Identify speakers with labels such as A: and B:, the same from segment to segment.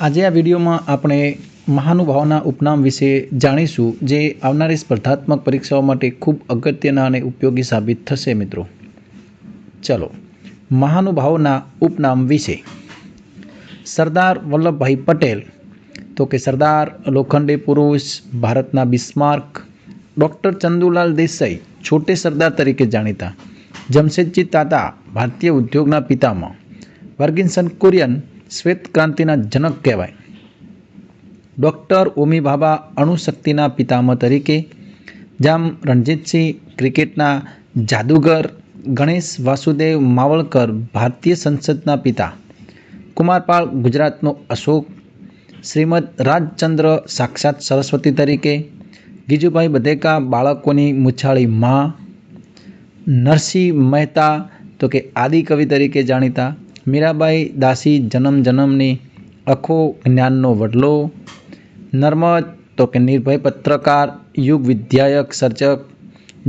A: આજે આ વિડીયોમાં આપણે મહાનુભાવના ઉપનામ વિશે જાણીશું, જે આવનારી સ્પર્ધાત્મક પરીક્ષાઓ માટે ખૂબ અગત્યના અને ઉપયોગી સાબિત થશે, મિત્રો. ચલો, મહાનુભાવના ઉપનામ વિશે. સરદાર વલ્લભભાઈ પટેલ, તો કે સરદાર લોખંડી પુરુષ, ભારતના બિસ્માર્ક, ડૉક્ટર ચંદુલાલ દેસાઈ, છોટે સરદાર તરીકે જાણીતા, જમશેદજી તાતા, ભારતીય ઉદ્યોગના પિતામાં વર્ગિન્સન કુરિયન શ્વેત ક્રાંતિના જનક કહેવાય. ડૉક્ટર ઓમી ભાભા અણુશક્તિના પિતામહ તરીકે, જામ રણજીતસિંહ ક્રિકેટના જાદુગર ગણેશ વાસુદેવ માવળકર ભારતીય સંસદના પિતા કુમારપાળ ગુજરાતનો અશોક, શ્રીમદ રાજચંદ્ર સાક્ષાત સરસ્વતી તરીકે, ગીજુભાઈ બધેકા બાળકોની મુછાળી માં, નરસિંહ મહેતા તો કે આદિકવિ તરીકે જાણીતા મીરાબાઈ દાસી જન્મ જન્મની અખો જ્ઞાનનો વડલો નર્મદ તો કે નિર્ભય પત્રકાર યુગ વિદ્યાયક સર્જક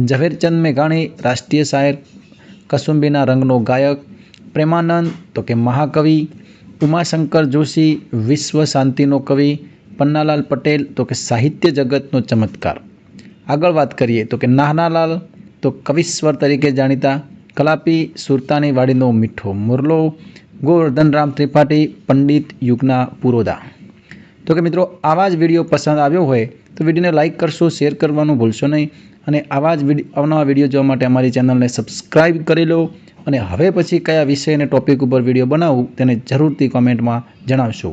A: ઝવેરચંદ મેઘાણી રાષ્ટ્રીય શાયર કસુંબીના રંગનો ગાયક પ્રેમાનંદ તો કે મહાકવિ ઉમાશંકર જોશી વિશ્વ શાંતિનો કવિ પન્નાલાલ પટેલ તો કે સાહિત્ય જગતનો ચમત્કાર આગળ વાત કરીએ તો કે નાનાલાલ તો કવિશ્વર તરીકે જાણીતા કલાપી સુરતાની વાડીનો મીઠો મુરલો, ગોવર્ધનરામ ત્રિપાઠી, પંડિત યુગના પુરોધા તો કે મિત્રો, આવા જ વીડિયો પસંદ આવ્યો હોય તો વિડીયોને લાઇક કરશો, શેર કરવાનું ભૂલશો નહીં અને આવા જ અવનવા વીડિયો જોવા માટે અમારી ચેનલને સબસ્ક્રાઈબ કરી લો અને હવે પછી કયા વિષય અને ટોપિક ઉપર વીડિયો બનાવું તેને જરૂરથી કોમેન્ટમાં જણાવશો.